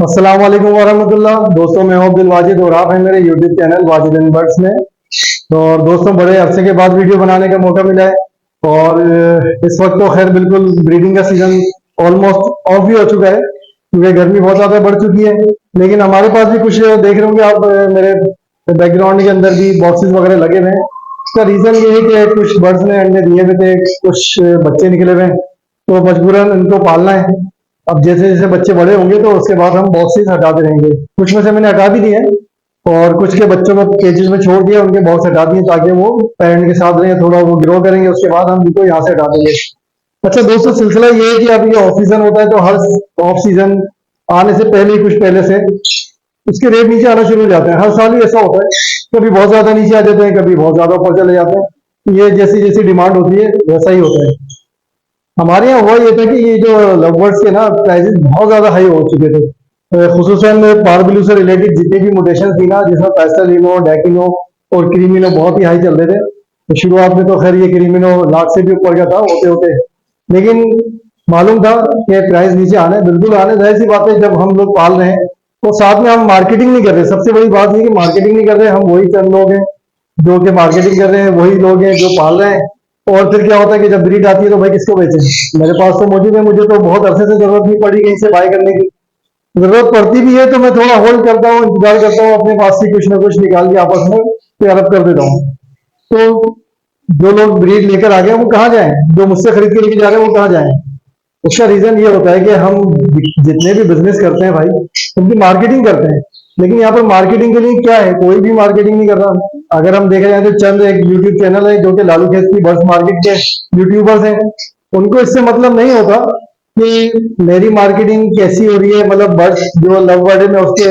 अस्सलाम वालेकुम वरहमतुल्लाह। दोस्तों, मैं हूँ अब्दुल वाजिद और आप हैं मेरे YouTube channel Wajid in birds में। तो दोस्तों, बड़े अरसे के बाद वीडियो बनाने का मौका मिला है और इस वक्त तो खैर बिल्कुल ब्रीडिंग का सीज़न ऑलमोस्ट ऑफ़ भी हो चुका है, क्योंकि गर्मी बहुत ज़्यादा बढ़ चुकी है। लेकिन हमारे पास भी कुछ देख रहे होंगे आप मेरे बैकग्राउंड के अंदर भी बॉक्सेस वगैरह लगे हुए हैं। इसका रीजन ये है कि कुछ बर्ड्स ने अंडे दिए हुए थे, कुछ बच्चे निकले हुए हैं। तो मजबूरन इनको पालना है। अब जैसे जैसे बच्चे बड़े होंगे तो उसके बाद हम बॉक्सेस हटाते रहेंगे। कुछ में से मैंने हटा भी दिए हैं और कुछ के बच्चों को केजेस में छोड़ दिया उनके बॉक्स हटा दिए ताकि वो पेरेंट के साथ रहें, थोड़ा वो ग्रो करेंगे, उसके बाद हम उनको यहाँ से हटा देंगे। अच्छा दोस्तों, सिलसिला ये है कि अब ये ऑफ़ सीज़न होता है तो हर ऑफ़ सीज़न आने से पहले ही कुछ पहले से उसके रेट नीचे आना शुरू हो जाते हैं। हर साल ही ऐसा होता है, कभी बहुत ज़्यादा नीचे आ जाते हैं, कभी बहुत ज़्यादा ऊपर चले जाते हैं। ये जैसी जैसी डिमांड होती है, वैसा ही होता है। हमारे यहाँ हुआ ये था कि ये जो लवबर्ड्स के ना प्राइसेस बहुत ज़्यादा हाई हो चुके थे। खसूसन पारबिलू से रिलेटेड जितने भी मोटेशन थी ना, जिसमें पैस्टलिनो डैकिनो और क्रीमिनो बहुत ही हाई चल रहे थे। तो शुरुआत में तो खैर ये क्रीमिनो लाख से भी ऊपर का था, होते होते। लेकिन मालूम था कि प्राइस नीचे आने बिल्कुल आने ज़ाहिर सी बात है, जब हम लोग पाल रहे हैं तो साथ में हम मार्केटिंग नहीं कर रहे। सबसे बड़ी बात ये कि मार्केटिंग नहीं कर रहे, हम वही चंद लोग हैं, जो कि मार्केटिंग कर रहे हैं, वही लोग हैं जो पाल रहे हैं। और फिर क्या होता है कि जब ब्रीड आती है तो भाई किसको बेचे? मेरे पास तो मौजूद है, मुझे तो बहुत अरसे से ज़रूरत नहीं पड़ी कहीं से बाय करने की। ज़रूरत पड़ती भी है तो मैं थोड़ा होल्ड करता हूँ, इंतज़ार करता हूँ, अपने पास से कुछ ना कुछ निकाल के आपस में अप कर देता हूँ। तो जो लोग ब्रीड लेकर आ गए, वो कहाँ जाए? जो मुझसे खरीद के लेके जा रहे हैं, वो कहाँ जाए? उसका रीजन ये होता है कि हम जितने भी बिज़नेस करते हैं भाई, उनकी मार्केटिंग करते हैं। लेकिन यहाँ पर मार्केटिंग के लिए क्या है? कोई भी मार्केटिंग नहीं कर रहा। अगर हम देखा जाए तो चंद एक यूट्यूब चैनल है, जो कि लालू खेत की बर्ड्स मार्केट के यूट्यूबर्स हैं। उनको इससे मतलब नहीं होता कि मेरी मार्केटिंग कैसी हो रही है मतलब बर्ड्स जो लव बर्ड है, मैं उसके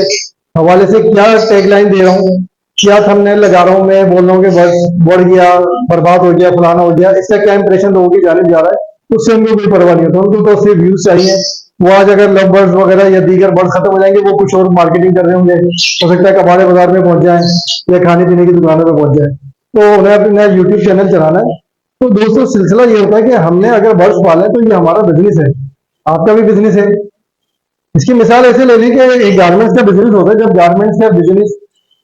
हवाले से क्या टैगलाइन दे रहा हूँ, क्या थंबनेल लगा रहा हूँ, मैं बोल रहा हूँ कि बर्ड्स बढ़ गया, बर्बाद हो गया, फलाना हो गया। इसका क्या इंप्रेशन लोगों की जाने जा रहा है, उससे उनको कोई परवाह नहीं होता। उनको तो सिर्फ़ व्यूज़ चाहिए। वो आज अगर लव बर्ड्स वगैरह या दीगर बर्ड्स खत्म हो जाएँगे, वो कुछ और मार्केटिंग कर रहे होंगे। हो सकता है कबाड़े बाज़ार में पहुँच जाए या खाने पीने की दुकानों में पहुँच जाए। तो उन्हें अपना यूट्यूब चैनल चलाना है। तो दोस्तों, सिलसिला ये होता है कि हमने अगर बर्ड्स पाले तो ये हमारा बिज़नेस है। आपका भी बिज़नेस है। इसकी मिसाल ऐसे ले लें कि एक गारमेंट्स का बिज़नेस होता है। जब गारमेंट्स का बिज़नेस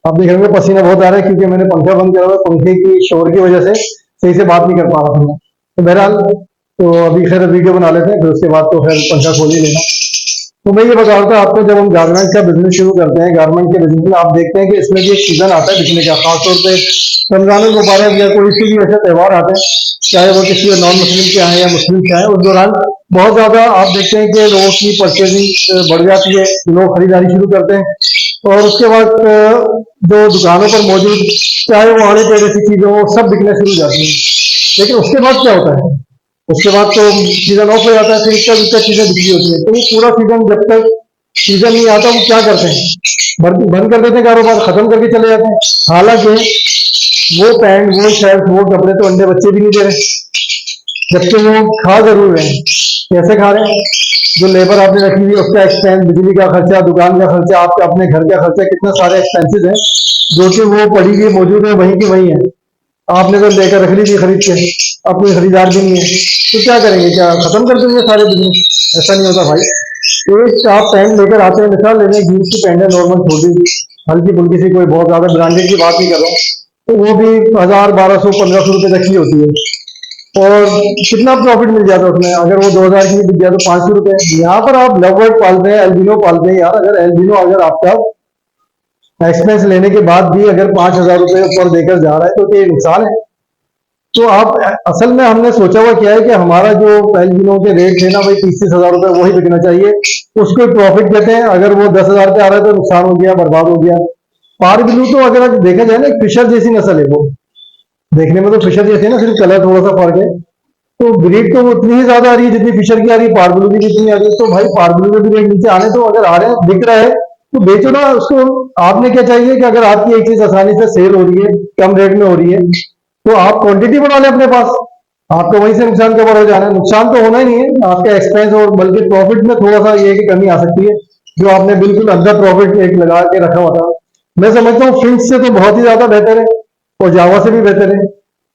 आप देख रहे पसीना बहुत आ रहा है, क्योंकि मैंने पंखा बंद करा पंखे की शोर की वजह से सही से बात नहीं कर पा रहा था तो बहरहाल तो अभी खैर वीडियो बना लेते हैं, फिर उसके बाद तो खैर पंखा खोल ही लेना। तो मैं ये बता रहा था आपको जब हम गारमेंट का बिज़नेस शुरू करते हैं गारमेंट के बिज़नेस में आप देखते हैं कि इसमें भी एक सीज़न आता है बिकने का, खासतौर पे रमज़ान मुबारक या कोई से भी ऐसे त्यौहार आते हैं, चाहे वो किसी नॉन मुस्लिम के आए या मुस्लिम के आए, उस दौरान बहुत ज़्यादा आप देखते हैं कि लोगों की परचेजिंग बढ़ जाती है, लोग खरीदारी शुरू करते हैं। और उसके बाद जो दुकानों पर मौजूद, चाहे वो आने पेड़े की चीज़ें हो सब बिकने शुरू हो जाती है। लेकिन उसके बाद क्या होता है? उसके बाद तो सीज़न ऑफ़ हो जाता है, फिर इसका दूसरा चीज़ें बिक्री होती है। तो वो पूरा सीज़न जब तक सीज़न नहीं आता, वो क्या करते हैं? बंद कर देते हैं कारोबार, खत्म करके चले जाते हैं। हालाँकि वो पैंट वो शर्ट वो कपड़े तो अंडे बच्चे भी नहीं दे रहे। जबकि वो खा ज़रूर रहे कैसे खा रहे हैं? जो लेबर आपने रखी हुई उसका एक्सपेंस बिजली का खर्चा, दुकान का खर्चा, आपके, अपने घर का खर्चा, कितना सारे एक्सपेंसेस हैं, जो कि वो पड़ी हुई मौजूद है, वहीं की वहीं है। आपने तो लेकर रख ली थी, खरीद के। कोई खरीदार भी नहीं है। तो क्या करेंगे? क्या खत्म कर देंगे सारे बिज़नेस ऐसा नहीं होता भाई। एक आप पैंट लेकर आते हैं, मिसाल लेने जीन्स की पैंट है नॉर्मल छोटी हल्की फुल्की सी, कोई बहुत ज़्यादा ब्रांडेड की बात नहीं कर रहा तो वो भी हज़ार बारह सौ, पंद्रह सौ रुपये तक की होती है। और कितना प्रॉफिट मिल जाता है उसमें? अगर वो 2000 की बिक जाए तो पाँच सौ रुपए। यहाँ पर आप लवबर्ड पालते हैं एल्बिनो पालते हैं यार। अगर एल्बिनो अगर आपका एक्सपेंस लेने के बाद भी अगर पाँच हज़ार रुपए ऊपर देकर जा रहा है तो ये नुकसान है। तो आप, असल में हमने सोचा हुआ क्या है कि हमारा जो एल्बिनो के रेट थे ना भाई तीस तीस हज़ार रुपए, वही बिकना चाहिए। उसको प्रॉफिट कहते हैं। अगर वो दस हज़ार पे आ रहा है तो नुकसान हो गया, बर्बाद हो गया। पार ब्लू तो अगर देखा जाए ना फिशर जैसी नस्ल है वो। देखने में तो फिशर जैसे है ना, सिर्फ़ कलर थोड़ा सा फ़र्क है। तो ब्रीड तो उतनी ही ज़्यादा आ रही है जितनी फिशर की आ रही है पारब्लू की जितनी आ रही है। तो भाई पारब्लू में भी रेट नीचे आने तो अगर आ रहे हैं, बिक रहा है तो बेचो ना उसको। आपने क्या चाहिए कि अगर आपकी एक चीज़ आसानी से सेल हो रही है, कम रेट में हो रही है तो आप क्वांटिटी बढ़ा लें अपने पास। आपको वहीं से नुकसान कवर हो जाना है। नुकसान तो होना ही नहीं है। आपका एक्सपेंस और बल्कि प्रॉफिट में थोड़ा सा ये कि कमी आ सकती है, जो आपने बिल्कुल अंदर प्रॉफिट एक लगा के रखा हुआ था। मैं समझता हूँ फिंच से तो बहुत ही ज़्यादा बेहतर है और जावा से भी बेहतर है।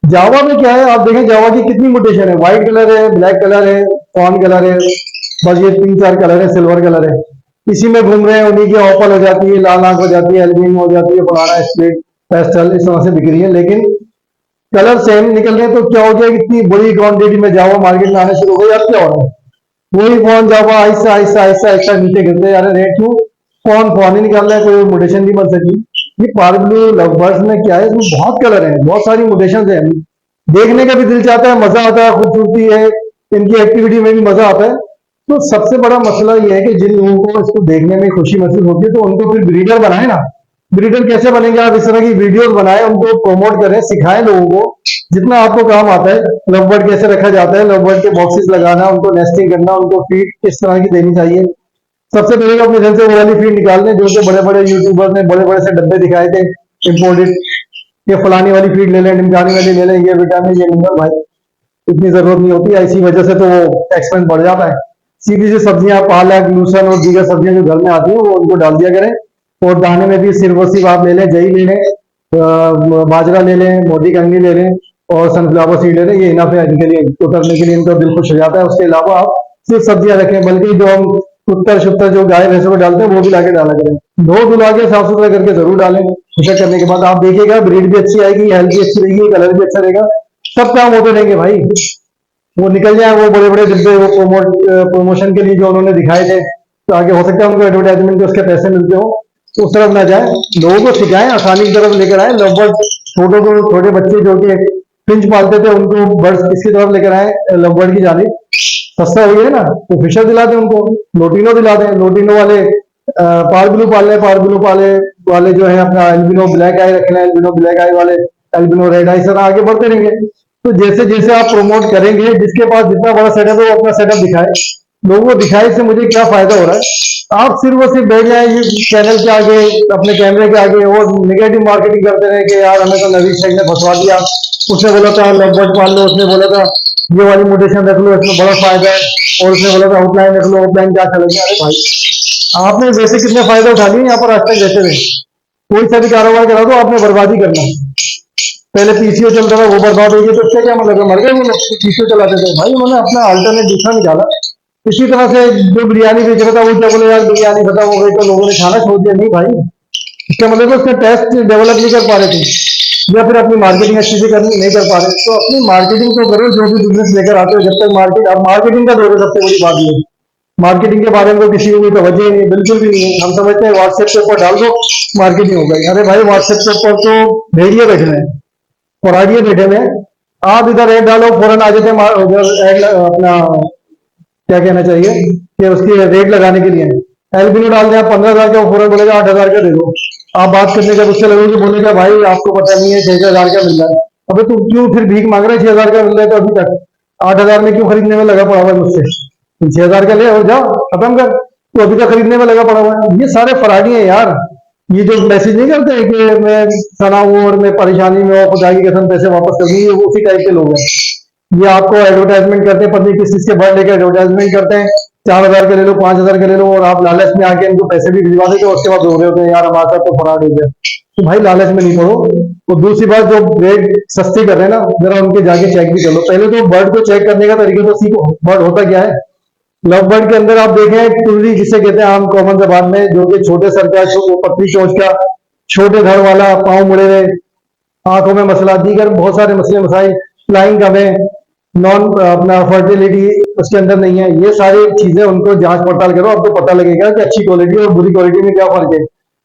जावा में क्या है? आप देखें जावा की कितनी मोटेशन है। व्हाइट कलर है ब्लैक कलर है फॉन कलर है, बस ये तीन चार कलर है सिल्वर कलर है। इसी में घूम रहे हैं, उन्हीं की ऑपल हो जाती है, लाल आँख हो जाती है एल्बिन हो जाती है फलाना स्प्लिट पेस्टल इस तरह से बिक रही है। लेकिन कलर सेम निकल रहे तो क्या हो गया इतनी बड़ी क्वांटिटी में जावा मार्केट में आने शुरू हो अब क्या हो रहा है वही फ़ोन जावा? ऐसा ऐसा ऐसा ऐसा नीचे गिरते हैं, यार रेट क्यों? फ़ोन फ़ोन ही निकाल रहा है? कोई मोटेशन नहीं बन सकी ये ब्लू लवबर्ड्स में क्या है? इसमें बहुत कलर है बहुत सारी मोटेशन है। देखने का भी दिल चाहता है मज़ा आता है खूबसूरती है इनकी एक्टिविटी में भी मज़ा आता है। तो सबसे बड़ा मसला ये है कि जिन लोगों को इसको देखने में खुशी महसूस होती है तो उनको फिर ब्रीडर बनाए ना। ब्रीडर कैसे बनेंगे? आप इस तरह की वीडियोस बनाए, उनको प्रमोट करें, सिखाएँ लोगों को। जितना आपको काम आता है लवबर्ड कैसे रखा जाता है लवबर्ड के बॉक्सेस लगाना, उनको नेस्टिंग करना, उनको फ़ीड किस तरह की देनी चाहिए। सबसे पहले अपने घर से वाली फ़ीड निकाल लें जो कि बड़े बड़े यूट्यूबर ने बड़े बड़े से डब्बे दिखाए थे इम्पोर्टेड ये फलानी वाली फ़ीड ले लें ढिमकानी वाली ले लें, ये विटामिन ये मिनरल भाई। इतनी ज़रूरत नहीं होती ऐसी वजह से तो वो एक्सपेंस बढ़ जाता है। सीधी सी सब्ज़ियाँ, पालक लूसन और दीगर सब्ज़ियाँ जो घर में आती है, वो उनको डाल दिया करें। और दाने में भी सिर्फ़ सिर्फ़ आप ले लें दही ले लें बाजरा ले लें मोटी कंगी ले लें और सनफ्लावर सीड ले लें, ये इनफ है इनके लिए, उतरने के लिए इनका दिल खुश हो जाता है उसके अलावा आप सिर्फ़ सब्ज़ियाँ रखें, बल्कि जो हम उत्तर शुत्तर जो गाय, भैंसों को डालते हैं, वो भी लाके डाला करें। धो धुला के साफ़ सुथरा करके ज़रूर डालें। ऐसा करने के बाद आप देखिएगा ब्रीड भी अच्छी आएगी हेल्थ भी अच्छी रहेगी कलर भी अच्छा रहेगा। सब काम होते रहेंगे भाई। वो निकल जाए, वो बड़े बड़े डिब्बे वो प्रोमोट प्रमोशन के लिए जो उन्होंने दिखाए थे तो आगे हो सकता है उनको एडवर्टाइजमेंट के उसके पैसे मिलते हो। उस तरफ़ ना जाए। लोगों को सिखाएँ, आसानी की तरफ़ लेकर आए। लवबर्ड छोटों को, छोटे बच्चे जो कि पिंच पालते थे, उनको बर्ड्स इसकी तरफ़ लेकर आए लवबर्ड की जाने। सस्ता हुई है ना तो फिशर दिला दें उनको, लोटिनो दिला दें। लोटिनो वाले पार ब्लू पाले, पार ब्लू पाले वाले जो है, अपना एल्बिनो ब्लैक आई रखना एल्बिनो ब्लैक आई वाले, एल्बिनो रेड आई सर आगे बढ़ते रहेंगे। तो जैसे जैसे आप प्रमोट करेंगे, जिसके पास जितना बड़ा सेटअप है, वो अपना सेटअप दिखाए। लोगों को दिखाए से मुझे क्या फ़ायदा हो रहा है? आप सिर्फ़ और सिर्फ़ बैठ जाए चैनल के आगे, अपने कैमरे के आगे, और निगेटिव मार्केटिंग करते रहे कि यार हमें तो नवीन शेख ने फंसवा दिया। उसने बोला था लवबर्ड पाल लो, उसने बोला था, ये वाली मोटेशन रख लो, इसमें बड़ा फ़ायदा है। और उसने बोला था आउटलाइन रख लो आउटलाइन क्या चलेगा अरे भाई, आपने वैसे कितने फ़ायदे उठा लिए, यहाँ पर आज तक रहते रहे। कोई सा भी कारोबार करा दो, आपने बर्बादी करना है। पहले पीसीओ चलता था, वो बर्बाद हो गया तो उसका क्या मतलब मर गए पीसीओ चलाते थे। भाई, उन्होंने अपना अल्टरनेट दूसरा निकाला। इसी तरह से जो बिरयानी बेच रहा था वो क्या बोले, यार, बिरयानी खत्म हो गई तो लोगों ने खाना छोड़ दिया। नहीं भाई। इसका मतलब उसका टेस्ट डेवलप नहीं कर पा रहे थे, या फिर अपनी मार्केटिंग अच्छी से कर नहीं कर पा रहे। तो अपनी मार्केटिंग तो करो, जो भी बिज़नेस लेकर आते हो, जब तक मार्केट अब मार्केटिंग का दौर है सबसे बड़ी बात ये मार्केटिंग के बारे में तो किसी को कोई तवज्जो नहीं, बिल्कुल भी नहीं। हम समझते हैं व्हाट्सएप के ऊपर डाल दो मार्केटिंग हो गई। अरे भाई व्हाट्सएप के ऊपर तो भेड़िए बैठे हैं, पराठिए बैठे हैं। आप इधर रेट डालो, फ़ौरन आ जाते हैं अपना क्या कहना चाहिए? कि उसकी रेट लगाने के लिए। एल्बिनो डाल दें पंद्रह हज़ार का फ़ौरन बोलेगा, आठ हज़ार का दे दो। आप बात करने का, उससे लगेगा बोलेगा भाई, आपको पता नहीं है, छह हज़ार का मिल रहा है। अबे तू क्यों फिर भीख मांग रहा है? छह हज़ार का मिल रहा है तो अभी तक। आठ हज़ार में क्यों खरीदने में लगा पड़ा हुआ है मुझसे? छह हज़ार का ले, और जाओ, खत्म कर। तो अभी तक खरीदने में लगा पड़ा हुआ है। ये सारे फराडी है यार। ये जो मैसेज नहीं करते हैं कि मैं सना हूँ और मैं परेशानी में हूँ, खुदा की कसम पैसे वापस कर दूँगी उसी टाइप के लोग हैं। ये आपको एडवर्टाइजमेंट करते हैं पत्नी किस चीज़ के बर्ड लेकर एडवर्टाइजमेंट करते हैं। चार हज़ार के ले लो, पाँच हज़ार के ले लो और आप लालच में आके इनको पैसे भी भिजवा देते हो, उसके बाद रो रहे होते हैं, यार, हमारे साथ तो फराड हो गया। तो भाई लालच में नहीं पड़ो तो दूसरी बात, जो रेट सस्ती कर रहे हैं ना, जरा उनके जाके चेक भी कर लो। पहले तो बर्ड को चेक करने का तरीका तो सीखो। बर्ड होता क्या है? लव बर्ड के अंदर आप देखें टुल्ली जिसे कहते हैं, आम कॉमन जबान में, जो कि छोटे सर का पतली चोच का, छोटे घर वाला, पाँव मुड़े हुए, आँखों में मसला, दीगर बहुत सारे मसले मसाइल फ्लाइंग कम नॉन अपना फर्टिलिटी उसके अंदर नहीं है। ये सारी चीज़ें उनको जाँच पड़ताल करो आपको पता लगेगा कि अच्छी क्वालिटी और बुरी क्वालिटी में क्या फ़र्क है।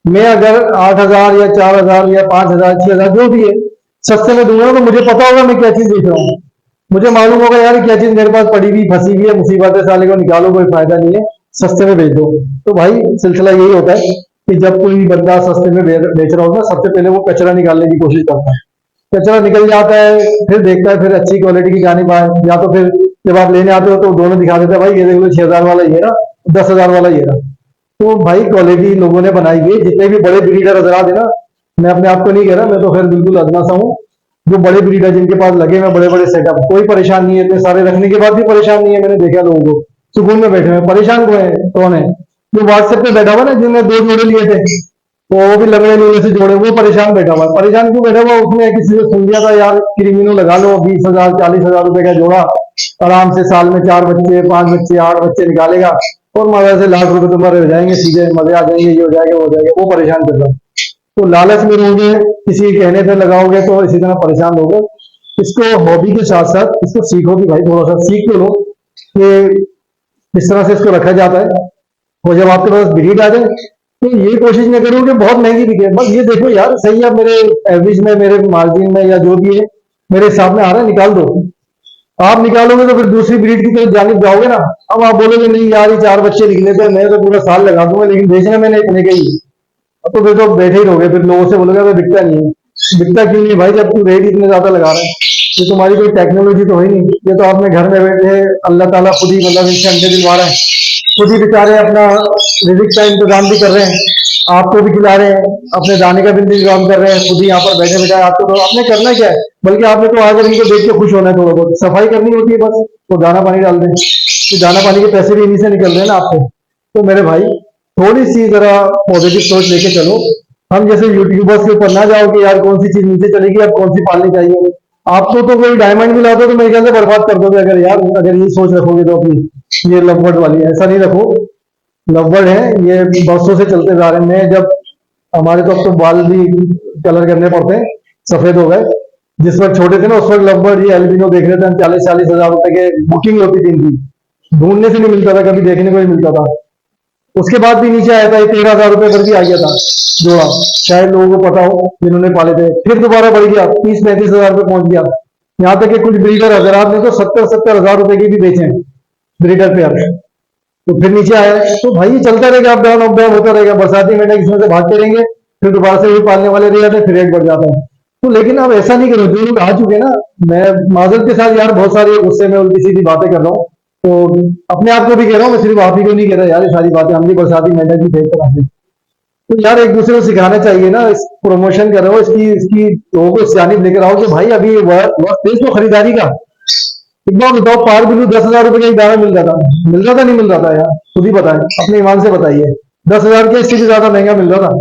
मैं अगर आठ हज़ार या चार हज़ार या पाँच हज़ार, छह हज़ार, जो भी है, सस्ते में दूँगा तो मुझे पता होगा मैं क्या चीज़ बेच रहा हूँ। मुझे मालूम होगा यार क्या चीज़ मेरे पास पड़ी हुई, फंसी हुई है, मुसीबत है, साले को निकालो, कोई फ़ायदा नहीं है, सस्ते में भेज दो। तो भाई, सिलसिला यही होता है कि जब कोई बंदा सस्ते में बेच रहा होता है, सबसे पहले वो कचरा निकालने की कोशिश करता है। कचरा निकल जाता है, फिर देखता है, फिर अच्छी क्वालिटी की जानी पाए, या तो फिर जब आप लेने आते हो तो दोनों दिखा देते हैं, भाई, ये देख लो, छह हज़ार वाला ये रहा दस हज़ार वाला ये रहा तो भाई क्वालिटी लोगों ने बनाई है। जितने भी बड़े ब्रीडर हजरात है ना, मैं अपने आप को नहीं कह रहा, मैं तो खैर बिल्कुल अदना सा हूँ। जो बड़े ब्रीडर जिनके पास लगे हुए बड़े बड़े सेटअप कोई परेशान नहीं है, इतने सारे रखने के बाद भी परेशान नहीं है, मैंने देखा लोगों को। सुकून में बैठे हुए परेशान हुए कौन है? जो व्हाट्सएप पे बैठा हुआ ना जिन्होंने दो जोड़े लिए थे तो वो भी लंगड़े लूले से जोड़े, वो परेशान बैठा हुआ है। परेशान क्यों बैठा हुआ? उसने किसी से सुन लिया था, यार क्रिमिनो लगा लो, बीस हज़ार, चालीस हज़ार रुपए का जोड़ा, आराम से साल में चार बच्चे, पाँच बच्चे, आठ बच्चे निकालेगा और मज़ा से लाख रुपए तुम्हारे हो जाएँगे, सीधे मज़े आ जाएँगे, ये हो जाएगा, वो हो जाएगा। वो परेशान कर रहा तो लालच में रहोगे किसी कहने पे लगाओगे तो इसी तरह परेशान होगे इसको हॉबी के साथ साथ, इसको सीखो कि भाई, थोड़ा सा सीख तो लो कि इस तरह से इसको रखा जाता है। और जब आपके पास ब्रीड आ जाए तो ये कोशिश ना करो कि बहुत महँगी बिके। बस ये देखो यार, सही है, मेरे एवरेज में, मेरे मार्जिन में या जो भी है, मेरे हिसाब में आ रहा है, निकाल दो। आप निकालोगे तो फिर दूसरी ब्रीड की तरफ़ जाने जाओगे ना। अब आप बोलोगे, नहीं यार, ये चार बच्चे निकले थे मैं तो पूरा साल लगा दूँगा, लेकिन बेचने इतने के ही। अब तो फिर तो बैठे ही रहोगे, फिर लोगों से बोलोगे भाई बिकता नहीं है। बिकता क्यों नहीं भाई, जब तू रेट इतने ज़्यादा लगा रहे हैं ये तुम्हारी कोई टेक्नोलॉजी तो है नहीं। ये तो आपने घर में बैठे, अल्लाह ताला खुद ही मतलब इनसे अंडे दिलवा रहे हैं। खुद ही बेचारे अपना रिजिक का इंतज़ाम भी कर रहे हैं। आपको भी खिला रहे हैं। अपने दाने का भी इंतज़ाम कर रहे हैं। खुद ही यहाँ पर बैठे बैठे आपको तो आपने करना क्या है? बल्कि आपने तो आकर इनको देख के खुश होना है थोड़ा बहुत। सफ़ाई करनी होती है बस। तो दाना पानी डाल दें। तो दाना पानी के पैसे भी इन्हीं से निकल रहे हैं ना आपको। तो मेरे भाई थोड़ी सी जरा पॉजिटिव सोच लेके चलो। हम जैसे यूट्यूबर्स के ऊपर ना जाओ कि यार कौन सी चीज़ नीचे चलेगी, अब कौन सी पालनी चाहिए। आपको तो कोई डायमंड मिला दो तो मेरे ख्याल से बर्बाद कर दोगे अगर यार, अगर ये सोच रखोगे तो अपनी। ये लवबर्ड वाली ऐसा नहीं रखो। लवबर्ड है, ये बरसों से चलते जा रहे हैं। जब, हमारे तो अब तो बाल भी कलर करने पड़ते हैं, सफ़ेद हो गए। जिस वक्त छोटे थे ना, उस वक्त लगभग ये एल्बिनो देख रहे थे, हम चालीस चालीस हज़ार रुपए के बुकिंग होती थी इनकी। ढूँढने से नहीं मिलता था, कभी देखने को नहीं मिलता था। उसके बाद भी नीचे आया था, ये तेरह हज़ार रुपए पर भी आ गया था जोड़ा शायद लोगों को पता हो, जिन्होंने पाले थे। फिर दोबारा बढ़ गया तीस पैंतीस हज़ार रुपए पहुँच गया। यहाँ तक कि कुछ ब्रीडर हजरात ने तो सत्तर सत्तर हज़ार रुपए की भी बेचे ब्रीडर पे पेयर तो फिर नीचे आया। तो भाई ये चलता रहेगा अप डाउन अप डाउन होता रहेगा। बरसाती मेंढक इसमें से भागते रहेंगे। फिर दोबारा से भी पालने वाले रह जाते फिर रेट बढ़ जाता है। तो लेकिन अब ऐसा नहीं करो, जो लोग आ चुके ना, मैं माजर के साथ यार बहुत सारे गुस्से में उल्टी सीधी बातें कर रहा हूँ। तो अपने आप को भी कह रहा हूँ, मैं सिर्फ़ आप ही को नहीं कह रहा, यार ये सारी बातें हम भी बरसाती मेंढक की फेक से। तो यार एक दूसरे को सिखाना चाहिए ना, इस प्रमोशन कर रहा हो, इसकी इसकी लोगों को सियानी लेकर आओ कि भाई अभी वक्त तो खरीदारी का। एक बार बताओ, पार बिल्लू दस हज़ार रुपए का एक दाना मिल रहा था मिल रहा था नहीं मिल रहा था यार, खुद ही बताए, अपने ईमान से बताइए। दस हज़ार के इससे ज़्यादा महँगा मिल रहा था।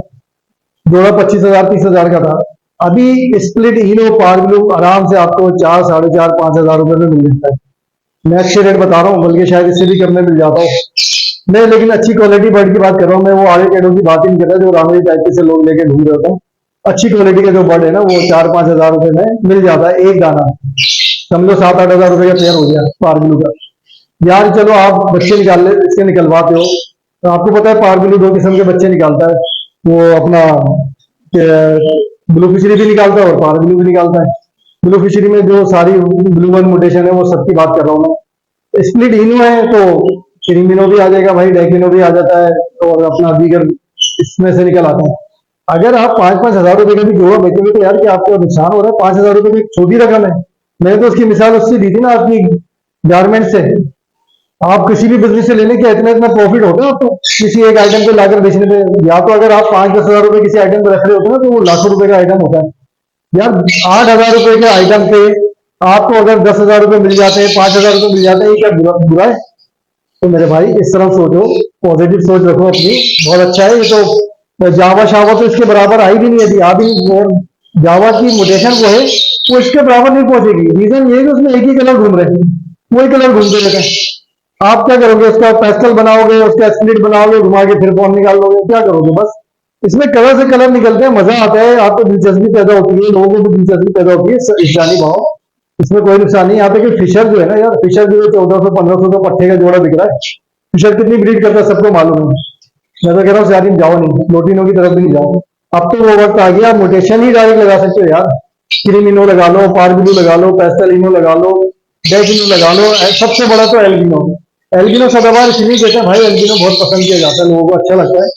जोड़ा पच्चीस हज़ार, तीस हज़ार का था। अभी स्प्लिट हीरो पार बिल्लू आराम से आपको चार, साढ़े चार, पाँच हज़ार रुपए में मिल जाता है। मैं अच्छे रेट बता रहा हूँ, बल्कि शायद इससे भी कम में मिल जाता हूँ। मैं लेकिन अच्छी क्वालिटी बर्ड की बात कर रहा हूँ, मैं वो आगे टेडों की बात ही नहीं कर रहा, जो रामरी टाइप से लोग लेके ढूंढ रहे थे अच्छी क्वालिटी का जो बर्ड है ना, वो चार, पाँच हज़ार रुपए में मिल जाता है, एक दाना। समझो सात आठ हज़ार रुपए का पेयर हो गया पार पारबिलू का। यार चलो आप बच्चे निकाल ले, इसके निकलवाते हो तो आपको पता है पार पारबिलू दो किस्म के बच्चे निकालता है। वो अपना ब्लू फिशरी भी निकालता है और पार पारबिलू भी निकालता है। ब्लू फिशरी में जो सारी ब्लू वन मोटेशन है, वो सबकी बात कर रहा हूँ मैं। स्प्लिट इनो है तो क्रीमिनो भी आ जाएगा भाई डेकिनो भी आ जाता है और अपना दीगर इसमें से निकल आता है। अगर आप पाँच पाँच हज़ार रुपए का भी जोड़ा बेचोगे तो यार क्या आपको नुकसान हो रहा है? पाँच हज़ार रुपए की छोटी रकम है। मैंने तो उसकी मिसाल उससे दी थी ना आपकी गारमेंट से। आप किसी भी बिज़नेस से लेने के इतना इतना प्रॉफिट होता है आपको किसी एक आइटम को लाकर बेचने पे। या तो अगर आप पाँच दस हज़ार रुपए किसी आइटम पे रख रहे होते ना तो वो लाखों रुपए का आइटम होता है। यार, आठ हज़ार रुपए के आइटम पे आपको अगर दस हज़ार रुपए मिल जाते हैं, पाँच हज़ार रुपए मिल जाते हैं क्या बुरा है? तो मेरे भाई, इस तरह सोचो पॉजिटिव सोच रखो अपनी। बहुत अच्छा है, ये तो जावा शावा तो इसके बराबर आई भी नहीं है अभी। जावा की मोटेशन वो है वो इसके बराबर नहीं पहुंचेगी। रीजन ये कि उसमें एक ही कलर घूम रहे हैं। वही कलर घूमते रहते हैं। आप क्या करोगे? उसका पेस्टल बनाओगे, उसका स्प्लिट बनाओगे, घुमा के फिर फॉर्म निकाल लोगे क्या करोगे? बस इसमें कलर से कलर निकलते हैं, मज़ा आता है। आपको दिलचस्पी पैदा होती है, लोगों को भी दिलचस्पी पैदा होती है। जानी भाव इसमें कोई नुकसान नहीं। यहाँ पे फिशर जो है ना यार फिशर जो है चौदह सौ, पंद्रह सौ का पट्टे का जोड़ा दिख रहा है। फिशर कितनी ब्रीड करता है सबको मालूम है। मैं तो कह रहा हूँ जाओ नहीं। लोटिनों की तरफ़ भी नहीं जाओ। अब तो वो वक्त आ गया मोटेशन ही डायरेक्ट लगा सकते हो यार। क्रीमिनो लगा लो पारबिनो लगा लो पेस्टलिनो लगा लो डेकिनो लगा लो सबसे बड़ा तो एल्बिनो एल्बिनो सदाबार इसलिए कहते हैं, भाई एल्बिनो बहुत पसंद किया जाता है, लोगों को अच्छा लगता है।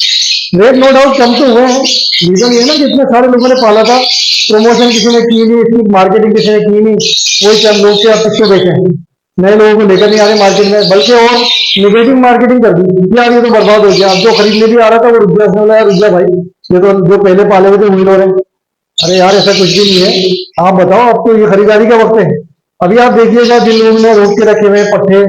रेट नो डाउट कम तो हुए हैं। रीजन ये ना कि इतने सारे लोगों ने पाला था प्रमोशन किसी ने की नहीं, इसकी मार्केटिंग किसी ने की नहीं, वही चंद लोग से आप किसको देखे नए लोगों को लेकर नहीं आ रहे मार्केट में, बल्कि और निगेटिव मार्केटिंग कर दी। यार ये तो बर्बाद हो गया। अब जो खरीदने भी आ रहा था, वो रुक गया रुक गया भाई, ये तो जो पहले पाले हुए थे, वही लोग हैं। अरे यार, ऐसा कुछ भी नहीं है। आप बताओ अब तो ये खरीदारी का वक्त है? अभी आप देखिएगा जिन लोगों ने रोक के रखे हुए पट्टे।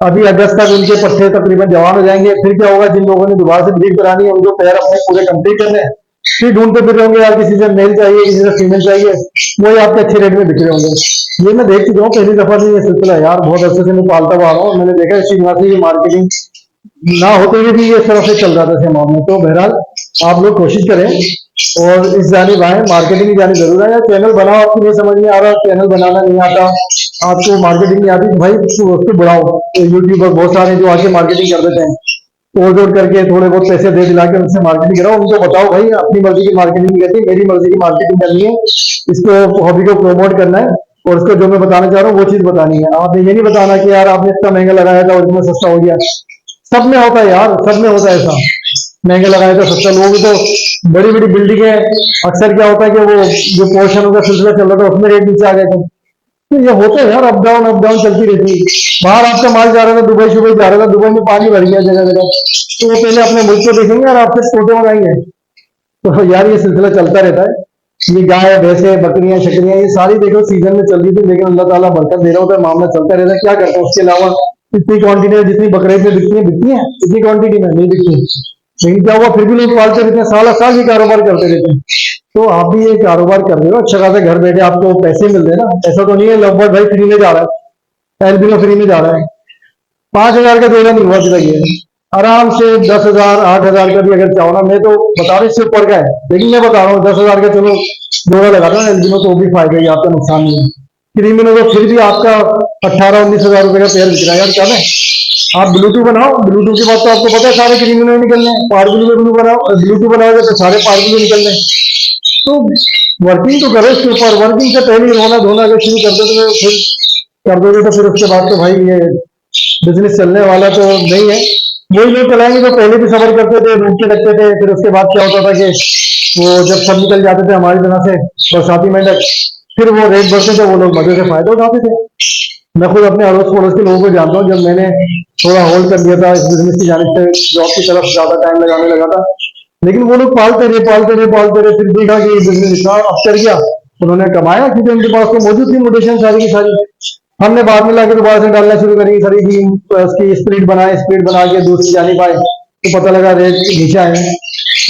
अभी अगस्त तक उनके पट्टे तकरीबन जवान हो जाएँगे। फिर क्या होगा, जिन लोगों ने दोबारा से ब्रीड करानी है उनको पैर अपने पूरे कंप्लीट करने हैं, फिर ढूंढते फिर होंगे, यार, किसी से मेल चाहिए, किसी से फीमेल चाहिए, वही आपके अच्छे रेट में बिक रहे होंगे। ये मैं देख चुका हूँ, पहली दफ़ा से ये सिलसिला यार, बहुत अच्छे से मैं पालता हुआ रहा हूँ मैंने देखा इसी वहाँ से ये मार्केटिंग ना होते हुए भी ये इस तरह से चल रहा था इस मामले में। तो बहरहाल, आप लोग कोशिश करें और इस जानिब आए मार्केटिंग की जानिब ज़रूर है, या चैनल बनाओ आपको नहीं समझ में आ रहा चैनल बनाना नहीं आता, आपको मार्केटिंग नहीं आती तो भाई उसको उसको बढ़ाओ यूट्यूबर बहुत सारे जो आके मार्केटिंग कर देते हैं। तोड़ जोड़ करके थोड़े बहुत पैसे दे दिला के उनसे मार्केटिंग कराओ, उनको बताओ, भाई, अपनी मर्ज़ी की मार्केटिंग नहीं करती मेरी मर्ज़ी की मार्केटिंग करनी है, इसको हॉबी को प्रमोट करना है, और उसको जो मैं बताना चाह रहा हूँ, वो चीज़ बतानी है। आपने ये नहीं बताना कि यार, आपने इतना महँगा लगाया था और इतना सस्ता हो गया। सब में होता है यार, सब में होता है ऐसा। महँगे लगाए तो सस्ता लोग तो बड़ी बड़ी बिल्डिंग है। अक्सर क्या होता है कि वो जो पोर्शन का सिलसिला चल रहा था, उसमें रेट नीचे आ गए थे। तो ये होता है यार अप डाउन अप डाउन चलती रहती है। बाहर आपका माल जा रहा था, दुबई शुबई जा रहा था, दुबई में पानी भर गया जगह जगह। तो वो पहले अपने मुल्क को देखेंगे और आपसे छोटे मंगाएँगे तो यार, ये सिलसिला चलता रहता है। ये गाय, भैंसे, बकरियाँ शकरियाँ ये सारी देखो सीज़न में चल रही थी, लेकिन अल्लाह ताला बरकत दे रहा होता है, मामला चलता रहता है। क्या करता हैं? उसके अलावा इतनी क्वांटिटी में जितनी बकरे में बिकती है बिकती है? इतनी क्वांटिटी में नहीं बिकती। लेकिन क्या हुआ, फिर भी लोग पालते रहते हैं साल साल ही कारोबार करते रहते हैं। तो आप भी ये कारोबार कर रहे हो अच्छा खासा घर बैठे आपको पैसे मिल रहे ना? ऐसा तो नहीं है लगभग भाई फ्री में जा रहा है एल में फ्री में जा रहा है। पाँच हज़ार का जोड़ा नहीं हुआ ये। आराम से दस हज़ार, आठ हज़ार का भी अगर चाहो ना, मैं तो बता रहा इससे ऊपर का है। लेकिन मैं बता रहा हूँ, दस हज़ार का चलो जोड़ा लगा दो एल में तो भी फ़ायदा ही आपका नुकसान नहीं है। फ्री में तो फिर भी आपका अट्ठारह, उन्नीस हज़ार रुपए का पेयर बिक रहा है, यार क्या है? आप ब्लूटूथ बनाओ। ब्लूटूथ के बाद तो आपको पता है सारे क्रिमिनल निकलने हैं। पार्बल में ब्लू बनाओ। ब्लूटूथ बनाओगे तो सारे पार्बल निकलने हैं। तो वर्किंग तो करो इसके ऊपर। वर्किंग से पहले रोना धोना अगर शुरू कर दो तो फिर कर दोगे तो फिर उसके बाद तो भाई ये बिज़नेस चलने वाला तो नहीं है। वही लोग चलाएँगे तो पहले भी सफ़र करते थे रोकते लगते थे। फिर उसके बाद क्या होता था कि वो जब सब निकल जाते थे हमारी तरह से, बरसाती मेंढक फिर वो रेट बढ़ते थे वो लोग मज़े से फ़ायदा उठाते थे। मैं खुद अपने अड़ोस पड़ोस के लोगों को जानता हूँ, जब मैंने थोड़ा होल्ड कर लिया था इस बिज़नेस की जाने से जॉब की तरफ़ ज़्यादा टाइम लगाने लगा था। लेकिन वो लोग पालते रहे पालते रहे पालते रहे, फिर देखा कि बिज़नेस इतना अप कर गया उन्होंने कमाया, क्योंकि उनके पास तो मौजूद थी मोटेशन सारी की सारी। हमने बाद में लाके दोबारा से डालना शुरू करी, सारी की, उसकी स्पीड बनाए स्पीड बना के दूसरी जानी पाए तो पता लगा रेट नीचे आए।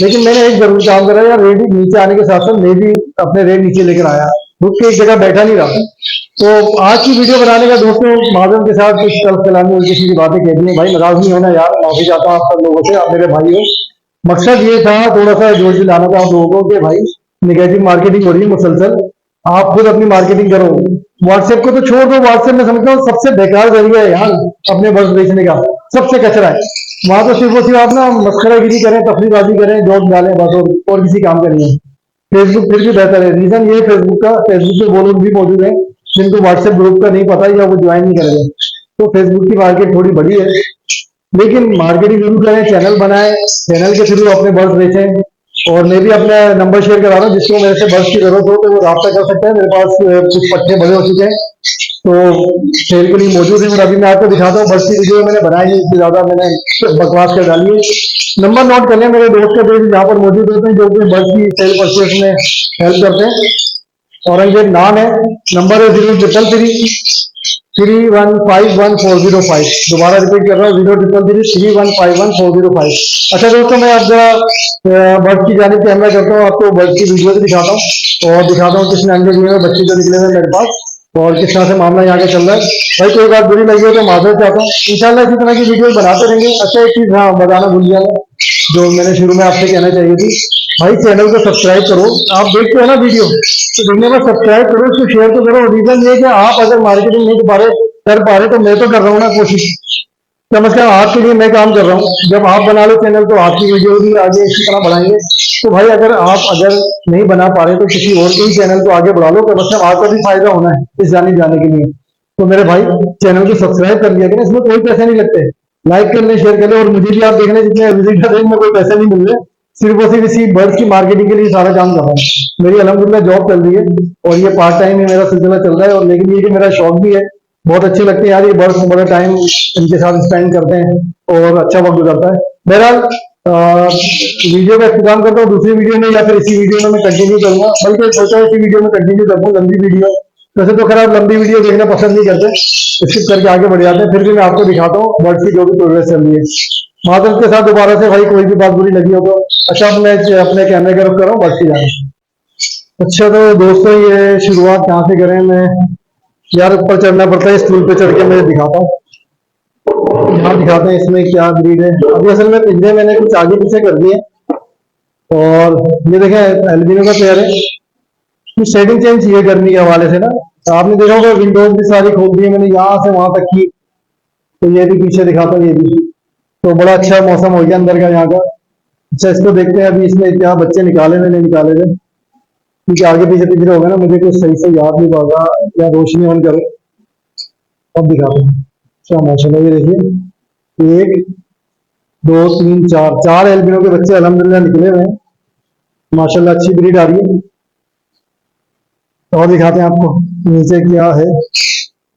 लेकिन मैंने एक ज़रूर काम करा, यार रेट नीचे आने के साथ साथ मैं भी अपने रेट नीचे लेकर आया। रुक के एक जगह बैठा नहीं रहा। तो आज की वीडियो बनाने का दोस्तों माधव के साथ कुछ कल कलामी किसी सीधी बातें कहती हैं। भाई नाराज़ नहीं होना यार माफ़ी चाहता हूँ आप सब लोगों से आप मेरे भाई हो। मकसद ये था थोड़ा सा ज़ोर से लाना था आप लोगों को कि भाई निगेटिव मार्केटिंग हो रही है मुसलसल आप खुद अपनी मार्केटिंग करो। व्हाट्सएप को तो छोड़ दो व्हाट्सएप में समझता हूँ सबसे बेकार ज़रिया है यार अपने वर्ष बेचने का सबसे कचरा है। वहाँ तो सिर्फ़ और सिर्फ़ आप ना मस्करागिरी करें तफरीबाजी करें जॉब डालें बस और, और किसी काम करिए फेसबुक फिर भी बेहतर है। रीजन ये फेसबुक का फेसबुक पे वो लोग भी मौजूद है। जिनको व्हाट्सएप ग्रुप का नहीं पता या वो ज्वाइन नहीं करेंगे। तो फेसबुक की मार्केट थोड़ी बड़ी है। लेकिन मार्केटिंग ज़रूर करें चैनल बनाए चैनल के थ्रू अपने बर्ड बेचें और मैं भी अपना नंबर शेयर करा रहा हूँ। जिसको मेरे से बर्ड्स की ज़रूरत हो तो वो रब्ता कर सकता है। मेरे पास कुछ पट्टे बड़े हो चुके हैं। तो सेल के लिए मौजूद है और अभी मैं आपको दिखाता हूँ। बर्ड्स की वीडियो मैंने बनाई है, इससे ज़्यादा मैंने बकवास कर डाली है। नंबर नोट कर लिया मेरे दोस्त के पेज यहाँ पर मौजूद होते हैं, जो कि बर्ड्स की सेल परचेज में हेल्प करते हैं। औरंगज़ेब नाम है, नंबर है zero triple three three one five one four zero five दोबारा रिपीट कर रहा हूँ zero triple three three one five one four zero five अच्छा दोस्तों, मैं आप जरा बर्ड की जाने कैमरा करता हूँ, आपको बर्ड की वीडियो भी दिखाता हूँ, और दिखाता हूँ किसने अंडे दिए बच्चे जो निकले हुए मेरे पास, और किस तरह से मामला यहाँ का चल रहा है। भाई, कोई बात बुरी लगी हो तो माजर चाहता हूँ। इंशाल्लाह इसी तरह की वीडियो बनाते रहेंगे। अच्छा एक चीज़ हाँ बताना भूल गया जो मैंने शुरू में आपसे कहना चाहिए थी भाई चैनल को सब्सक्राइब करो। आप देखते हो ना वीडियो तो देखने में सब्सक्राइब करो, उसको शेयर तो करो। रीजन ये कि आप अगर मार्केटिंग नहीं रहे, कर पा रहे तो मैं तो कर रहा हूँ ना कोशिश। कम से कम आपके लिए मैं काम कर रहा हूँ। जब आप बना लो चैनल तो आपकी वीडियो भी आगे इसी तरह बढ़ाएँगे। तो भाई, अगर आप अगर नहीं बना पा रहे तो किसी और के ही चैनल को आगे बढ़ा लो कम से कम आपका भी फ़ायदा होना है इस जाने जाने के लिए। तो मेरे भाई चैनल को सब्सक्राइब कर लिया इसमें कोई पैसे नहीं लगते। लाइक कर करने शेयर कर करने, और मुझे भी आप देखने जितने विज़िट कर में कोई पैसे नहीं मिल रहे। सिर्फ़ और सिर्फ़ इसी बर्ड्स की मार्केटिंग के लिए सारा काम कर रहा हूँ। मेरी अलहमदुल्ला जॉब चल रही है और ये पार्ट टाइम ही मेरा सिलसिला चल रहा है और लेकिन ये कि मेरा शौक भी है, बहुत अच्छे लगते हैं यार ये बर्ड्स बड़ा टाइम इनके साथ स्पेंड करते हैं और अच्छा वक्त गुजरता है। बहरहाल वीडियो का इंतज़ाम करता हूँ, दूसरी वीडियो में या फिर इसी वीडियो में मैं कंटिन्यू करूँगा। बल्कि सोचा इसी वीडियो में कंटिन्यू करूँ लंबी वीडियो वैसे तो खैर आप लंबी वीडियो देखना पसंद नहीं करते स्किप करके आगे बढ़ जाते हैं, फिर भी मैं आपको दिखाता हूँ बर्ड्स की जो भी प्रोग्रेस चल रही है। माधव के साथ दोबारा से भाई कोई भी बात बुरी लगी हो तो अच्छा मैं अपने कैमरे का रुख कर रहा हूँ बस की जाने अच्छा तो दोस्तों, ये शुरुआत कहाँ से करें? मैं यार ऊपर चढ़ना पड़ता है स्टूल पे चढ़ के मैं दिखाता हूँ। यहाँ दिखाते हैं इसमें क्या ब्रीड है। अभी असल में पिंजरे मैंने कुछ आगे पीछे कर दिए। और ये देखें एल्बिनो का पेयर है। कुछ सेटिंग चेंज चाहिए गर्मी के हवाले से ना। तो आपने देखा होगा विंडोज़ भी सारी खोल दी है मैंने, यहाँ से वहाँ तक की। तो ये भी पीछे दिखाता हूँ, ये भी। तो बड़ा अच्छा मौसम हो गया अंदर का यहाँ का। अच्छा इसको देखते हैं अभी इसमें क्या बच्चे निकाले हुए, नहीं निकाले हुए। क्योंकि आगे पीछे पिछले होगा ना, मुझे कुछ सही से याद नहीं पागा या रोशनी ऑन करो। अब दिखाते हैं। अच्छा माशाल्लाह ये देखिए। एक, दो, तीन, चार चार एल्बिनो के बच्चे अलहमदिल्ला निकले हुए हैं। अच्छी ब्रीड आ रही है। और दिखाते हैं आपको नीचे क्या है।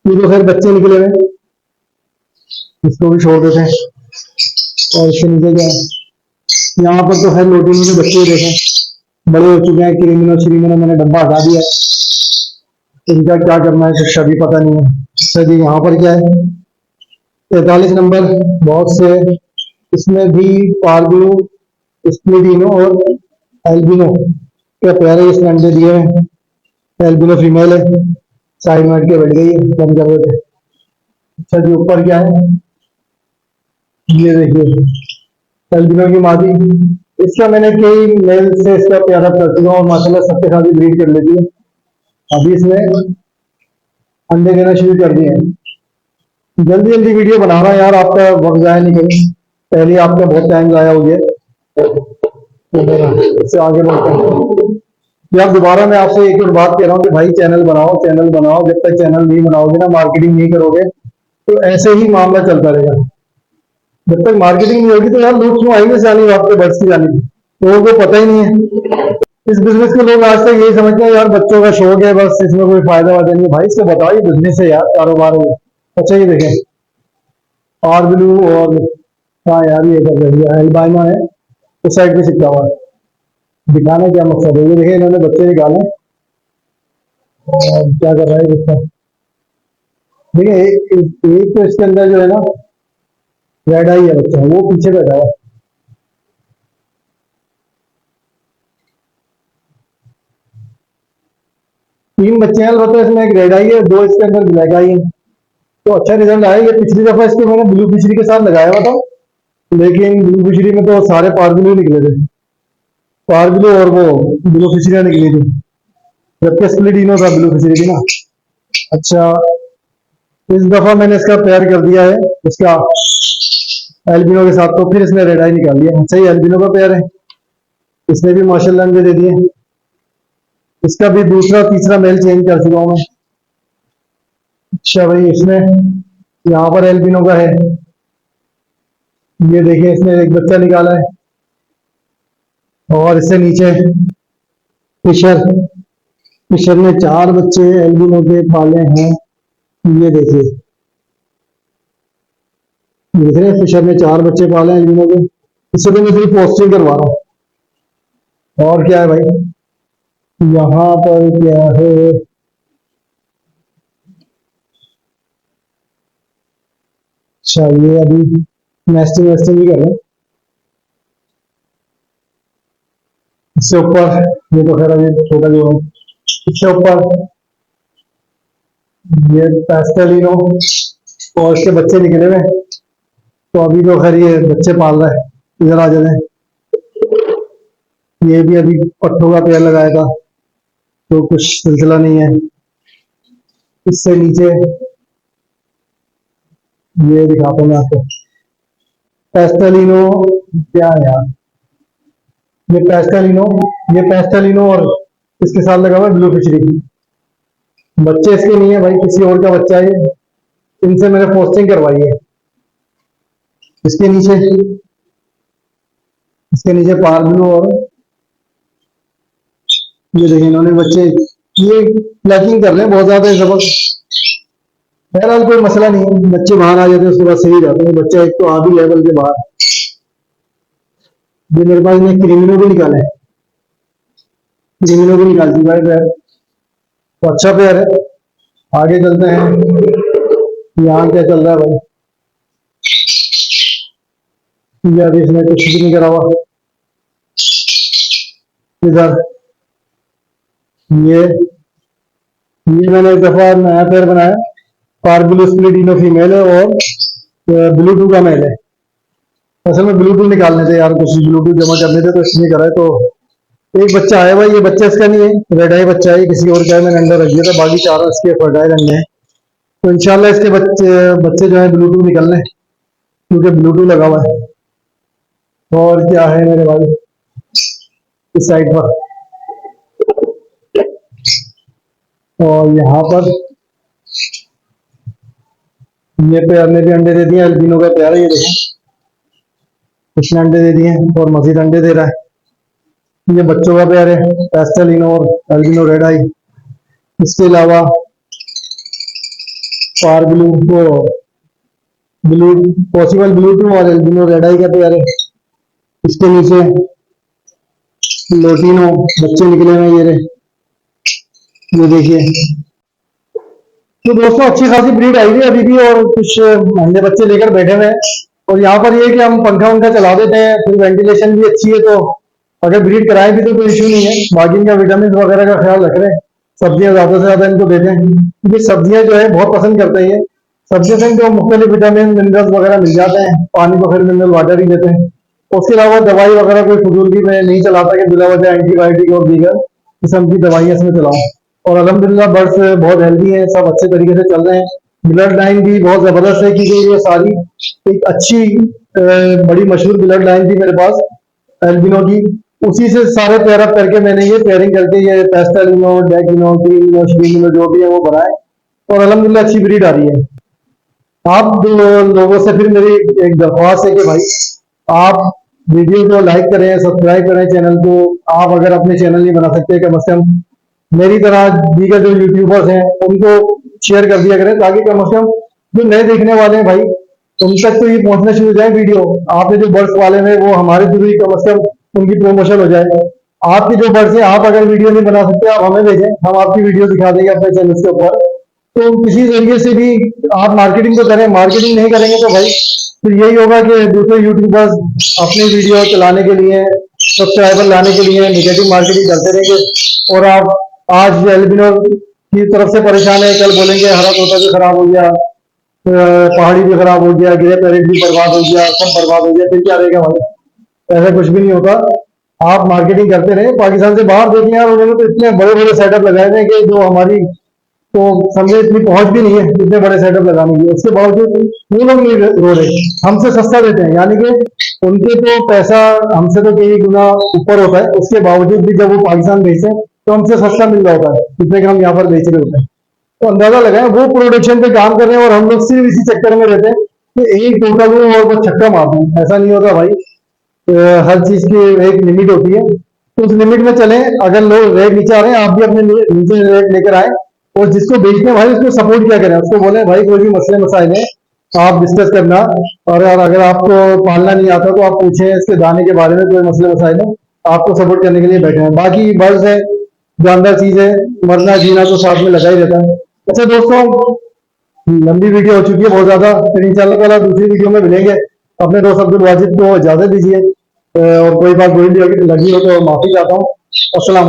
ये तो खैर बच्चे निकले हुए इसको भी छोड़ देते हैं। और इसके नीचे क्या यहाँ पर तो खैर लोटिनो के बच्चे ही देखें। बड़े हो चुके हैं क्रीमिनो श्रीमिनो मैंने डब्बा हटा दिया। है इनका क्या करना है, कुछ अभी पता नहीं है। अच्छा जी यहाँ पर क्या है तैतालीस नंबर, बहुत से। इसमें भी पार्बिनो स्प्लिडिनो और एल्बिनो के प्यारे इसमें अंडे दिए हैं। एल्बिनो फीमेल है। साइड में के बैठ गई है कम कर रहे अच्छा जी, ऊपर क्या है? ये देखिए एल्बिनो की मादी इसका मैंने कई मेल से इसका प्यारा कर चुका हूँ माशाल्लाह सबके साथ ही ब्रीड कर लेती है। अभी इसमें अंडे देना शुरू कर दिए हैं। जल्दी जल्दी वीडियो बना रहा हूँ यार, आपका वक्त जाया नहीं कहीं। पहले आपका बहुत टाइम जाया हो गया। इससे आगे बढ़ते हैं। या दोबारा मैं आपसे एक और बात कह रहा हूँ कि भाई चैनल बनाओ चैनल बनाओ। जब तक चैनल नहीं बनाओगे ना मार्केटिंग नहीं करोगे तो ऐसे ही मामला चलता रहेगा। जब तक मार्केटिंग नहीं होगी तो यार लोग क्यों आएँगे जानी आपके बस की जानी लोगों को पता ही नहीं है। इस बिज़नेस के लोग आज तक यही समझते हैं, यार बच्चों का शौक है बस, इसमें कोई फ़ायदा वायदा नहीं भाई, इसको बताओ ये बिज़नेस है यार, कारोबार है। अच्छा ये देखें। आर ब्लू और हाँ यार, ये कर है एल्बाइनो है। उस साइड पे चिपका हुआ दिखाने क्या मकसद है? ये देखे, इन्होंने बच्चे निकाले। और क्या कर रहा है देखिए एक तो इसके अंदर जो है ना रेड आई है बच्चा, वो पीछे बैठा हुआ। तीन बच्चे हैं, अलबत्ता इसमें एक रेड आई है, दो इसके अंदर ब्लैक आई है। तो अच्छा रिज़ल्ट आया ये पिछली दफ़ा इसको मैंने ब्लू फिशरी के साथ लगाया हुआ था। लेकिन ब्लू फिशरी में तो सारे पार ब्लू निकले थे। पार ब्लू और वो ब्लू फिशरियाँ निकली थी। जबकि स्प्लिडिनो था ब्लू फिशरी की ना। अच्छा इस दफ़ा मैंने इसका पेयर कर दिया है, इसका एल्बिनो के साथ तो फिर इसने रेड आई निकाल दिया सही एल्बिनो का पेयर है। इसने भी माशाल्लाह अंडे दे दिए इसका भी दूसरा, तीसरा मेल चेंज कर चुका हूँ मैं। अच्छा भाई इसमें यहाँ पर एल्बिनो का है। ये देखिए, इसने एक बच्चा निकाला है। और इससे नीचे फिशर फिशर ने चार बच्चे एल्बिनो के पाले हैं। ये देखिए। देख रहे हैं फिशर ने चार बच्चे पाले हैं एल्बिनो के इससे तो मैं सिर्फ़ पोस्टिंग करवा रहा हूँ। और क्या है भाई? यहाँ पर क्या है? अच्छा ये अभी नेस्टिंग वेस्टिंग भी कर रहे। इससे ऊपर, ये तो खैर अभी छोटा जो इससे ऊपर, ये पैस्टेलिनो और इसके बच्चे निकले हुए तो अभी तो खैर ये बच्चे पाल रहा है, इधर आ जाते ये भी अभी पट्टों का पेड़ लगाया था तो कुछ सिलसिला नहीं है। इससे नीचे ये दिखाता हूँ मैं आपको। पेस्टलिनो, क्या है यार? ये पेस्टलिनो ये पेस्टलिनो और इसके साथ लगा हुआ है ब्लू फिशरी। बच्चे इसके नहीं है भाई, किसी और का बच्चा है। इनसे मैंने पोस्टिंग करवाई है। इसके नीचे इसके नीचे पार ब्लू और ये देखिए इन्होंने बच्चे, ये प्लैकिंग कर रहे हैं, बहुत ज़्यादा ज़बरदस्त बहरहाल कोई मसला नहीं है, बच्चे बाहर आ जाते हैं, उसके बाद सही जाते हैं। बच्चा एक तो आधी लेवल के बाहर। ये मेरे पास ने क्रिमिनो भी निकाले क्रिमिनो भी निकाल चुका है पैर तो अच्छा पैर है। आगे चलते हैं। यहाँ क्या चल रहा है भाई? ये इसने कुछ भी नहीं करा हुआ इधर ये ये मैंने एक दफ़ा नया पेयर बनाया पार्बुलस फीमेल है और ब्लू ब्लूटूथ का मेल है असल में ब्लू ब्लूटूथ निकालने थे यार कुछ ब्लूटूथ जमा करने थे तो इसलिए करा तो एक बच्चा आया भाई ये बच्चा इसका नहीं है रेड आई बच्चा है किसी और का है मैंने अंदर रख दिया था बाकी चारों इसके फटाए रंग हैं तो इनशाला इसके बच्चे बच्चे जो है ब्लूटूथ निकलने क्योंकि ब्लूटूथ लगा हुआ है और क्या है मेरे भाई? इस साइड पर। और यहाँ पर ये पेयर ने भी अंडे दे दिए, अल्बिनो का पेयर है, ये देखें। इसने अंडे दे दिए और मजीद अंडे दे रहा है। ये बच्चों का पेयर है पेस्टलिनो और अल्बिनो रेड आई इसके अलावा पार ब्लू वो ब्लू पॉसिबल ब्लू टू और एल्बिनो रेड आई का पेयर है। इसके नीचे लोटिनो बच्चे निकले हुए ये ये देखिए। तो दोस्तों, अच्छी खासी ब्रीड आई हुई है अभी भी और कुछ अंडे बच्चे लेकर बैठे हुए हैं। और यहाँ पर ये कि हम पंखा वंखा चला देते हैं, फिर वेंटिलेशन भी अच्छी है तो अगर ब्रीड कराएँ भी तो कोई इश्यू नहीं है। बाकी इनका विटामिन वगैरह का ख्याल रख रहे हैं सब्ज़ियाँ ज़्यादा से ज़्यादा इनको देते हैं क्योंकि सब्ज़ियाँ जो है, बहुत पसंद करते हैं सब्जियों से इनको मुख्तलिफ़ विटामिन मिनरल्स वगैरह मिल जाते हैं। पानी को फिर मिनरल वाटर ही देते हैं। उसके अलावा दवाई वगैरह कोई फजूल की मैं नहीं चलाता कि बिला वजह एंटीबायोटिक और दीगर किस्म की दवाइयाँ इसमें चलाऊं। और अलहमदिल्ला बर्ड्स बहुत हेल्दी हैं, सब अच्छे तरीके से चल रहे हैं। ब्लड लाइन भी बहुत ज़बरदस्त है क्योंकि ये सारी एक अच्छी बड़ी मशहूर ब्लड लाइन थी मेरे पास एल्बिनो की। उसी से सारे पेयर अप करके मैंने ये पेयरिंग करके ये पेस्टलिनो डेकिनो क्रीमिनो श्रीमिनो जो भी है वो बनाए। और अलहमदिल्ला अच्छी ब्रीड आ रही है। आप लोगों से फिर मेरी एक दरख्वास्त है कि भाई, आप वीडियो को लाइक करें, सब्सक्राइब करें चैनल को। आप अगर अपने चैनल नहीं बना सकते, कम अज कम मेरी तरह दीगर जो यूट्यूबर्स हैं, उनको शेयर कर दिया करें, ताकि कम अज कम जो नए देखने वाले हैं भाई, उन तक तो ये पहुँचना शुरू हो जाए वीडियो। आपने जो बर्ड्स वाले हैं, वो हमारे थ्रू ही कम अज कम उनकी प्रमोशन हो जाए। आपके जो बर्ड्स हैं, आप अगर वीडियो नहीं बना सकते, आप हमें भेजें, हम आपकी वीडियो दिखा देंगे अपने चैनल के ऊपर। तो किसी ज़रिए से भी आप मार्केटिंग तो करें मार्केटिंग नहीं करेंगे तो भाई फिर यही होगा कि दूसरे यूट्यूबर्स अपनी वीडियो चलाने के लिए सब्सक्राइबर लाने के लिए निगेटिव मार्केटिंग करते रहेंगे। और आप, आज एल्बिनो की तरफ़ से परेशान है, कल बोलेंगे, हरा तोता भी खराब हो गया पहाड़ी भी खराब हो गया ग्रे पैरेट भी बर्बाद हो गया, सब बर्बाद हो गया, फिर क्या रहेगा भाई? ऐसा कुछ भी नहीं होता। आप मार्केटिंग करते रहे। पाकिस्तान से बाहर देखें यार, उन्होंने तो इतने बड़े बड़े सेटअप लगाए थे कि जो हमारी तो समझे, इतनी पहुँच भी नहीं है, इतने बड़े सेटअप लगाने की। उसके बावजूद वो लोग नहीं रो रहे हमसे सस्ता देते हैं। यानी कि उनके तो पैसा हमसे तो कई गुना ऊपर होता है। उसके बावजूद भी जब वो पाकिस्तान बेचते हैं तो हमसे सस्ता मिल रहा होता है, जितने का हम यहाँ पर बेच रहे होते हैं। तो अंदाज़ा लगाए, वो प्रोडक्शन पे काम कर रहे हैं और हम लोग सिर्फ़ इसी चक्कर में रहते हैं कि एक टोटा लूँ और बस छक्का मार दूँ। ऐसा नहीं होता भाई। तो हर चीज़ की एक लिमिट होती है। तो उस लिमिट में चले। अगर लोग रेट नीचे आ रहे हैं, आप भी अपने नीचे रेट लेकर आए। और जिसको बेचते हैं भाई उसको सपोर्ट क्या करें? उसको बोले, भाई, कोई भी मसले मसाइल है, आप डिस्कस करना। और अगर आपको पालना नहीं आता तो आप पूछें इसके दाने के बारे में कोई मसले मसाइल है, आपको सपोर्ट करने के लिए बैठे हैं। बाकी बर्ड्स है, जानदार चीज़ है, मरना जीना तो साथ में लगा ही रहता है। अच्छा दोस्तों, लंबी वीडियो हो चुकी है बहुत ज़्यादा, फिर इंशाल्लाह दूसरी वीडियो में मिलेंगे। अपने दोस्त अब्दुल वाजिद को इजाज़त दीजिए। और कोई बात बुरी लगी हो तो माफ़ी चाहता हूँ। असला